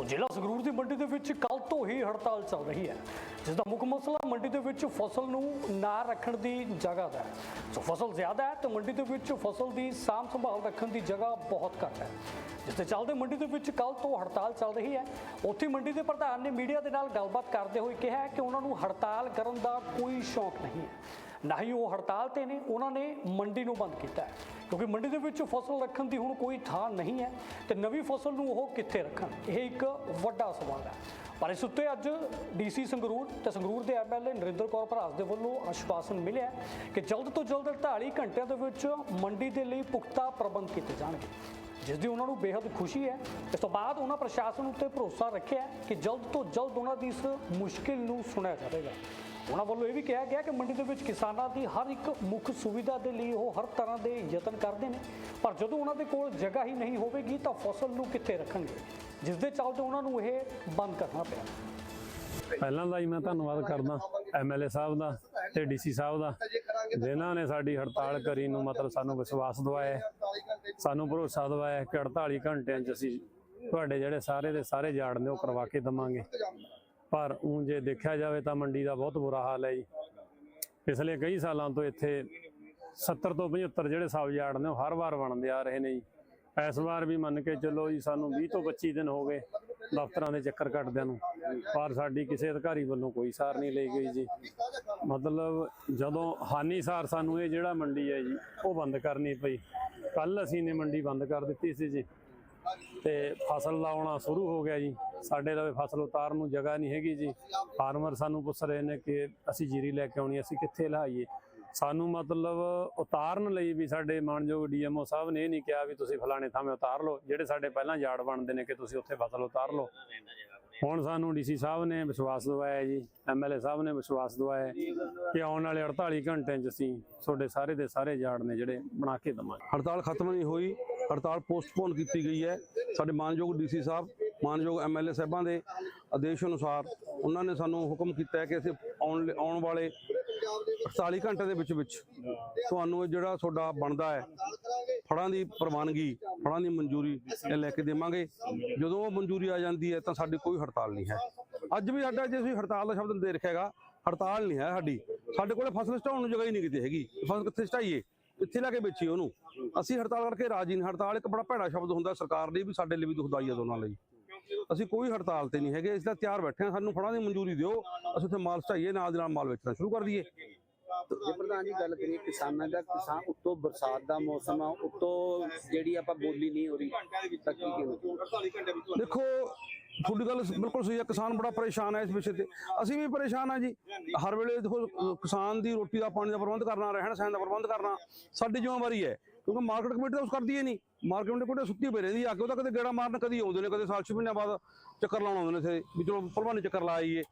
ਸੋ ਜ਼ਿਲ੍ਹਾ ਸੰਗਰੂਰ ਦੀ ਮੰਡੀ ਦੇ ਵਿੱਚ ਕੱਲ ਤੋਂ ਹੀ ਹੜਤਾਲ ਚੱਲ ਰਹੀ ਹੈ ਜਿਸ ਦਾ ਮੁੱਖ ਮਸਲਾ ਮੰਡੀ ਦੇ ਵਿੱਚ ਫਸਲ ਨੂੰ ਨਾ ਰੱਖਣ ਦੀ ਜਗ੍ਹਾ ਦਾ ਹੈ। ਸੋ ਫਸਲ ਜ਼ਿਆਦਾ ਹੈ ਤਾਂ ਮੰਡੀ ਦੇ ਵਿੱਚ ਫਸਲ ਦੀ ਸਾਂਭ ਸੰਭਾਲ ਰੱਖਣ ਦੀ ਜਗ੍ਹਾ ਬਹੁਤ ਘੱਟ ਹੈ। ਜਿਸ ਦੇ ਚੱਲਦੇ ਮੰਡੀ ਦੇ ਵਿੱਚ ਕੱਲ ਤੋਂ ਹੜਤਾਲ ਚੱਲ ਰਹੀ ਹੈ। ਉੱਥੇ ਮੰਡੀ ਦੇ ਪ੍ਰਧਾਨ ਨੇ ਮੀਡੀਆ ਦੇ ਨਾਲ ਗੱਲਬਾਤ ਕਰਦੇ ਹੋਏ ਕਿਹਾ ਕਿ ਉਹਨਾਂ ਨੂੰ ਹੜਤਾਲ ਕਰਨ ਦਾ ਕੋਈ ਸ਼ੌਕ ਨਹੀਂ ਹੈ। ਨਾ ਹੀ ਉਹ ਹੜਤਾਲ ਤੇ ਨੇ, ਉਹਨਾਂ ਨੇ ਮੰਡੀ ਨੂੰ ਬੰਦ ਕੀਤਾ ਹੈ। ਕਿਉਂਕਿ ਮੰਡੀ ਦੇ ਵਿੱਚ ਫਸਲ ਰੱਖਣ ਦੀ ਹੁਣ ਕੋਈ ਥਾਂ ਨਹੀਂ ਹੈ ਤੇ ਨਵੀਂ ਫਸਲ ਨੂੰ ਉਹ ਕਿੱਥੇ ਰੱਖਣ? ਇਹ ਇੱਕ ਵੱਡਾ ਸਵਾਲ ਹੈ। ਪਰ ਇਸ ਉੱਤੇ ਅੱਜ ਡੀਸੀ ਸੰਗਰੂਰ ਤੇ ਸੰਗਰੂਰ ਦੇ ਐਮਐਲਏ ਨਰਿੰਦਰ ਕੌਰ ਭਰਾਸ ਦੇ ਵੱਲੋਂ ਆਸ਼ਵਾਸਨ ਮਿਲਿਆ ਕਿ ਜਲਦ ਤੋਂ ਜਲਦ 48 ਘੰਟਿਆਂ ਦੇ ਵਿੱਚ ਮੰਡੀ ਦੇ ਲਈ ਪੁਖਤਾ ਪ੍ਰਬੰਧ ਕੀਤੇ ਜਾਣਗੇ। ਜਿਸ ਦੀ ਉਹਨਾਂ ਨੂੰ ਬੇहद ਖੁਸ਼ੀ ਹੈ। ਇਸ ਤੋਂ ਬਾਅਦ ਉਹਨਾਂ ਪ੍ਰਸ਼ਾਸਨ ਉੱਤੇ ਭਰੋਸਾ ਰੱਖਿਆ ਕਿ ਜਲਦ ਤੋਂ ਜਲਦ ਉਹਨਾਂ ਦੀ ਇਸ ਮੁਸ਼ਕਿਲ ਨੂੰ ਸੁਣਿਆ ਜਾਵੇਗਾ। ਉਹਨਾਂ ਵੱਲੋਂ ਇਹ ਵੀ ਕਿਹਾ ਗਿਆ ਕਿ ਮੰਡੀ ਦੇ ਵਿੱਚ ਕਿਸਾਨਾਂ ਦੀ ਹਰ ਇੱਕ ਮੁੱਖ ਸੁਵਿਧਾ ਦੇ ਲਈ ਉਹ ਹਰ ਤਰ੍ਹਾਂ ਦੇ ਯਤਨ ਕਰਦੇ ਨੇ। ਪਰ ਜਦੋਂ ਉਹਨਾਂ ਦੇ ਕੋਲ ਜਗ੍ਹਾ ਹੀ ਨਹੀਂ ਹੋਵੇਗੀ ਤਾਂ ਫਸਲ ਨੂੰ ਕਿੱਥੇ ਰੱਖਣਗੇ? ਜਿਸ ਦੇ ਚੱਲਦੇ ਉਹਨਾਂ ਨੂੰ ਇਹ ਬੰਦ ਕਰਨਾ ਪਿਆ। ਪਹਿਲਾਂ ਦਾ ਹੀ ਮੈਂ ਧੰਨਵਾਦ ਕਰਦਾ ਐਮਐਲਏ ਸਾਹਿਬ ਦਾ ਤੇ ਡੀਸੀ ਸਾਹਿਬ ਦਾ, ਜਿਨ੍ਹਾਂ ਨੇ ਸਾਡੀ ਹੜਤਾਲ ਕਰੀ ਨੂੰ ਮਤਲਬ ਸਾਨੂੰ ਵਿਸ਼ਵਾਸ ਦਵਾਇਆ ਸਾਨੂੰ ਭਰੋਸਾ ਦਵਾਇਆ ਕਿ 48 ਘੰਟਿਆਂ 'ਚ ਅਸੀਂ ਤੁਹਾਡੇ ਜਿਹੜੇ ਸਾਰੇ ਦੇ ਸਾਰੇ ਜਾੜ ਨੇ ਉਹ ਕਰਵਾ ਕੇ ਦਵਾਂਗੇ। ਪਰ ਉਹ ਜੇ ਦੇਖਿਆ ਜਾਵੇ ਤਾਂ ਮੰਡੀ ਦਾ ਬਹੁਤ ਬੁਰਾ ਹਾਲ ਹੈ ਜੀ। ਪਿਛਲੇ ਕਈ ਸਾਲਾਂ ਤੋਂ ਇੱਥੇ 70 ਤੋਂ 75 ਜਿਹੜੇ ਸਬ ਜਾੜ ਨੇ ਉਹ ਹਰ ਵਾਰ ਬਣਦੇ ਆ ਰਹੇ ਨੇ ਜੀ। ਇਸ ਵਾਰ ਵੀ ਮੰਨ ਕੇ ਚੱਲੋ ਜੀ ਸਾਨੂੰ 20 ਤੋਂ 25 ਦਿਨ ਹੋ ਗਏ ਦਫ਼ਤਰਾਂ ਦੇ ਚੱਕਰ ਕੱਟਦਿਆਂ ਨੂੰ। ਪਰ ਸਾਡੀ ਕਿਸੇ ਅਧਿਕਾਰੀ ਵੱਲੋਂ ਕੋਈ ਸਾਰ ਨਹੀਂ ਲਈ ਗਈ ਜੀ। ਮਤਲਬ ਜਦੋਂ ਹਾਨੀਸਾਰ ਸਾਨੂੰ ਇਹ ਜਿਹੜਾ ਮੰਡੀ ਹੈ ਜੀ, ਉਹ ਬੰਦ ਕਰਨੀ ਪਈ। ਕੱਲ ਅਸੀਂ ਨੇ ਮੰਡੀ ਬੰਦ ਕਰ ਦਿੱਤੀ ਸੀ ਜੀ। ਤੇ ਫਸਲ ਲਾਉਣਾ ਸ਼ੁਰੂ ਹੋ ਗਿਆ ਜੀ। ਸਾਡੇ ਲਵੇ ਫਸਲ ਉਤਾਰਨ ਨੂੰ ਜਗ੍ਹਾ ਨਹੀਂ ਹੈਗੀ ਜੀ। ਫਾਰਮਰ ਸਾਨੂੰ ਪੁੱਛ ਰਹੇ ਨੇ ਕਿ ਅਸੀਂ ਜੀਰੀ ਲੈ ਕੇ ਆਉਣੀ ਅਸੀਂ ਕਿੱਥੇ ਲਾਈਏ? ਸਾਨੂੰ ਮਤਲਬ ਉਤਾਰਨ ਲਈ ਵੀ ਸਾਡੇ ਮਾਨਯੋਗ ਡੀਐਮਓ ਸਾਹਿਬ ਨੇ ਇਹ ਨਹੀਂ ਕਿਹਾ ਵੀ ਤੁਸੀਂ ਫਲਾਣੇ ਥਾਵੇਂ ਉਤਾਰ ਲਓ। ਜਿਹੜੇ ਸਾਡੇ ਪਹਿਲਾਂ ਯਾਰਡ ਬਣਦੇ ਨੇ ਕਿ ਤੁਸੀਂ ਉੱਥੇ ਫਸਲ ਉਤਾਰ ਲਓ। ਹੁਣ ਸਾਨੂੰ ਡੀਸੀ ਸਾਹਿਬ ਨੇ ਵਿਸ਼ਵਾਸ ਦਵਾਇਆ ਜੀ, ਐਮਐਲਏ ਸਾਹਿਬ ਨੇ ਵਿਸ਼ਵਾਸ ਦਿਵਾਇਆ ਕਿ ਆਉਣ ਵਾਲੇ 48 ਘੰਟਿਆਂ 'ਚ ਅਸੀਂ ਤੁਹਾਡੇ ਸਾਰੇ ਦੇ ਸਾਰੇ ਯਾਰਡ ਨੇ ਜਿਹੜੇ ਬਣਾ ਕੇ ਦਵਾਂਗੇ। ਹੜਤਾਲ ਖਤਮ ਨਹੀਂ ਹੋਈ। ਹੜਤਾਲ ਪੋਸਟਪੋਨ ਕੀਤੀ ਗਈ ਹੈ। ਸਾਡੇ ਮਾਨਯੋਗ ਡੀਸੀ ਸਾਹਿਬ, ਮਾਨਯੋਗ ਐਮਐਲਏ ਸਾਹਿਬਾਂ ਦੇ ਆਦੇਸ਼ ਅਨੁਸਾਰ ਉਹਨਾਂ ਨੇ ਸਾਨੂੰ ਹੁਕਮ ਕੀਤਾ ਹੈ ਕਿ ਅਸੀਂ ਆਉਣ ਆਉਣ ਵਾਲੇ 48 ਘੰਟੇ ਦੇ ਵਿੱਚ ਵਿੱਚ ਤੁਹਾਨੂੰ ਇਹ ਜਿਹੜਾ ਤੁਹਾਡਾ ਬਣਦਾ ਹੈ, ਫੜਾਂ ਦੀ ਪ੍ਰਵਾਨਗੀ, ਫੜਾਂ ਦੀ ਮਨਜ਼ੂਰੀ ਇਹ ਲੈ ਕੇ ਦੇਵਾਂਗੇ। ਜਦੋਂ ਉਹ ਮਨਜ਼ੂਰੀ ਆ ਜਾਂਦੀ ਹੈ ਤਾਂ ਸਾਡੀ ਕੋਈ ਹੜਤਾਲ ਨਹੀਂ ਹੈ। ਅੱਜ ਵੀ ਸਾਡਾ ਜੇ ਅਸੀਂ ਹੜਤਾਲ ਦਾ ਸ਼ਬਦ ਦੇ ਰੱਖਿਆਗਾ ਹੜਤਾਲ ਨਹੀਂ ਹੈ ਸਾਡੀ। ਸਾਡੇ ਕੋਲੇ ਫਸਲ ਸਟਾਉਣ ਨੂੰ ਜਗ੍ਹਾ ਹੀ ਨਹੀਂ ਕਿਤੇ ਹੈਗੀ। ਫਸਲ ਕਿੱਥੇ ਸਟਾਈਏ? ਇੱਥੇ ਲੈ ਕੇ ਵੇਚੀ ਉਹਨੂੰ। ਅਸੀਂ ਹੜਤਾਲ ਕਰਕੇ ਰਾਜੀ ਨਹੀਂ। ਹੜਤਾਲ ਇੱਕ ਬੜਾ ਭੈੜਾ ਸ਼ਬਦ ਹੁੰਦਾ ਸਰਕਾਰ ਲਈ ਵੀ ਸਾਡੇ ਲਈ ਵੀ ਦੁਖਦਾਈ ਹੈ ਦੋਨਾਂ ਲਈ। ਅਸੀਂ ਕੋਈ ਹੜਤਾਲ ਤੇ ਨਹੀਂ ਹੈਗੇ ਇਸ ਦਾ ਤਿਆਰ ਬੈਠੇ ਹਾਂ। ਸਾਨੂੰ ਫੜਾਂ ਦੀ ਮਨਜ਼ੂਰੀ ਦਿਓ। ਅਸੀਂ ਉੱਥੇ ਮਾਲ ਸਟਾਈਏ ਨਾਲ ਦੇ ਨਾਲ ਮਾਲ ਵੇਚਣਾ ਸ਼ੁਰੂ ਕਰ ਦਈਏ। ਜੇ ਪ੍ਰਧਾਨ ਜੀ ਗੱਲ ਕਰੀਏ ਕਿਸਾਨਾਂ ਦਾ ਕਿਸਾਨ ਉੱਤੋਂ ਬਰਸਾਤ ਦਾ ਮੌਸਮ ਆ ਉੱਤੋਂ ਜਿਹੜੀ ਆਪਾਂ ਬੋਲੀ ਨਹੀਂ ਹੋ ਰਹੀ ਦੇਖੋ ਤੁਹਾਡੀ ਗੱਲ ਬਿਲਕੁਲ ਸਹੀ ਹੈ ਕਿਸਾਨ ਬੜਾ ਪਰੇਸ਼ਾਨ ਹੈ ਇਸ ਵਿਸ਼ੇ ਤੇ। ਅਸੀਂ ਵੀ ਪਰੇਸ਼ਾਨ ਹਾਂ ਜੀ। ਹਰ ਵੇਲੇ ਦੇਖੋ ਕਿਸਾਨ ਦੀ ਰੋਟੀ ਦਾ ਪਾਣੀ ਦਾ ਪ੍ਰਬੰਧ ਕਰਨਾ, ਰਹਿਣ ਸਹਿਣ ਦਾ ਪ੍ਰਬੰਧ ਕਰਨਾ, ਸਾਡੀ ਜ਼ਿੰਮੇਵਾਰੀ ਹੈ। ਕਿਉਂਕਿ ਮਾਰਕੀਟ ਕਮੇਟੀ ਤਾਂ ਉਸ ਕਰਦੀ ਹੈ ਨਹੀਂ। ਮਾਰਕੀਟ ਕਮੇਟੀ ਕੋਲ ਸੁੱਤੀ ਪਈ ਰਹਿੰਦੀ ਆ ਕੇ ਉਹਦਾ ਕਦੇ ਗੇੜਾ ਮਾਰਨ ਕਦੀ ਆਉਂਦੇ ਨੇ, ਕਦੇ ਸਾਲ ਛੇ ਮਹੀਨਿਆਂ ਬਾਅਦ ਚੱਕਰ ਲਾਉਣ ਆਉਂਦੇ ਨੇ ਇੱਥੇ, ਵੀ ਚਲੋ ਭਲਵਾਨੀ ਚੱਕਰ ਲਾ ਆਈਏ।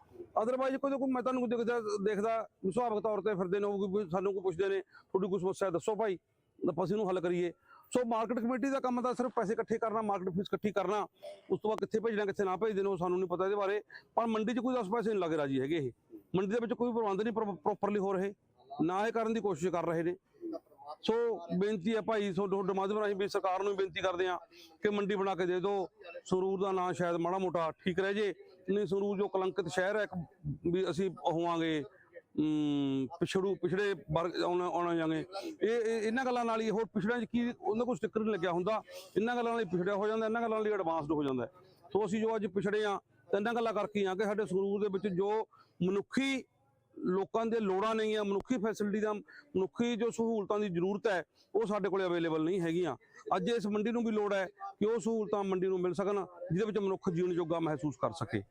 ਅਦਰਵਾਈਜ਼ ਕੋਈ ਕੋਈ, ਮੈਂ ਤੁਹਾਨੂੰ ਦੇਖਦਾ ਦੇਖਦਾ ਵੀ ਤੌਰ ਤੇ ਫਿਰਦੇ ਨੇ, ਉਹ ਸਾਨੂੰ ਕੋਈ ਪੁੱਛਦੇ ਨੇ, ਤੁਹਾਡੀ ਕੋਈ ਸਮੱਸਿਆ ਦੱਸੋ ਭਾਈ ਤਾਂ ਅਸੀਂ ਉਹਨੂੰ ਹੱਲ ਕਰੀਏ। ਸੋ ਮਾਰਕੀਟ ਕਮੇਟੀ ਦਾ ਕੰਮ ਤਾਂ ਸਿਰਫ ਪੈਸੇ ਇਕੱਠੇ ਕਰਨਾ ਮਾਰਕੀਟ ਫੀਸ ਇਕੱਠੀ ਕਰਨਾ, ਉਸ ਤੋਂ ਬਾਅਦ ਕਿੱਥੇ ਭੇਜਣਾ, ਕਿੱਥੇ ਨਾ ਭੇਜਦੇ ਨੇ, ਉਹ ਸਾਨੂੰ ਨਹੀਂ ਪਤਾ ਇਹਦੇ ਬਾਰੇ। ਪਰ ਮੰਡੀ 'ਚ ਕੋਈ 10 ਪੈਸੇ ਨਹੀਂ ਲੱਗ ਰਾਜੀ ਹੈਗੇ ਇਹ। ਮੰਡੀ ਦੇ ਵਿੱਚ ਕੋਈ ਪ੍ਰਬੰਧ ਨਹੀਂ ਪ੍ਰੋਪਰਲੀ ਹੋ ਰਹੇ। ਨਾ ਇਹ ਕਰਨ ਦੀ ਕੋਸ਼ਿਸ਼ ਕਰ ਰਹੇ ਨੇ। ਸੋ ਬੇਨਤੀ ਹੈ ਭਾਈ, ਸੋ ਤੁਹਾਡੇ ਮਾਧਿਅਮ ਰਾਹੀਂ ਵੀ ਸਰਕਾਰ ਨੂੰ ਵੀ ਬੇਨਤੀ ਕਰਦੇ ਆ ਕਿ ਮੰਡੀ ਬਣਾ ਕੇ ਦੇ ਦਿਓ। ਸਰੂਰ ਦਾ ਨਾਂ ਸ਼ਾਇਦ ਮਾੜਾ ਮੋਟਾ ਠੀਕ ਰਹਿ ਜੇ। ਨਹੀਂ ਸਰੂਰ ਜੋ ਕਲੰਕਿਤ ਸ਼ਹਿਰ ਹੈ, ਇੱਕ ਵੀ ਅਸੀਂ ਹੋਵਾਂਗੇ ਪਿਛੜੂ, ਪਿਛੜੇ ਵਰਗ ਆਉਣਾ ਆਉਣਾ ਜਾਂਗੇ ਇਹ, ਇਹ- ਇਹਨਾਂ ਗੱਲਾਂ ਨਾਲ ਹੀ, ਹੋਰ ਪਿਛੜਿਆਂ 'ਚ ਕੀ, ਉਹਨਾਂ ਕੋਲ ਸਟicker ਨਹੀਂ ਲੱਗਿਆ ਹੁੰਦਾ। ਇਹਨਾਂ ਗੱਲਾਂ ਨਾਲ ਹੀ ਪਿਛੜਿਆ ਹੋ ਜਾਂਦਾ, ਇਹਨਾਂ ਗੱਲਾਂ ਨਾਲ ਹੀ ਐਡਵਾਂਸਡ ਹੋ ਜਾਂਦਾ। ਸੋ ਅਸੀਂ ਜੋ ਅੱਜ ਪਿਛੜੇ ਆ, ਤਾਂ ਇਹਨਾਂ ਗੱਲਾਂ ਕਰਕੇ ਹੀ ਆ ਕਿ ਸਾਡੇ ਸਰੂਰ ਦੇ ਵਿੱਚ ਜੋ ਮਨੁੱਖੀ ਲੋਕਾਂ ਦੇ ਲੋੜਾਂ ਨਹੀਂ ਆ, ਮਨੁੱਖੀ ਫੈਸਿਲਿਟੀ ਦਾ, ਮਨੁੱਖੀ ਜੋ ਸਹੂਲਤਾਂ ਦੀ ਜ਼ਰੂਰਤ ਹੈ, ਉਹ ਸਾਡੇ ਕੋਲੇ ਅਵੇਲੇਬਲ ਨਹੀਂ ਹੈਗੀਆਂ। ਅੱਜ ਇਸ ਮੰਡੀ ਨੂੰ ਵੀ ਲੋੜ ਹੈ ਕਿ ਉਹ ਸਹੂਲਤਾਂ ਮੰਡੀ ਨੂੰ ਮਿਲ ਸਕਣ, ਜਿਹਦੇ ਵਿੱਚ ਮਨੁੱਖ ਜੀਣ ਜੋਗਾ ਮਹਿਸੂਸ ਕਰ ਸਕੇ।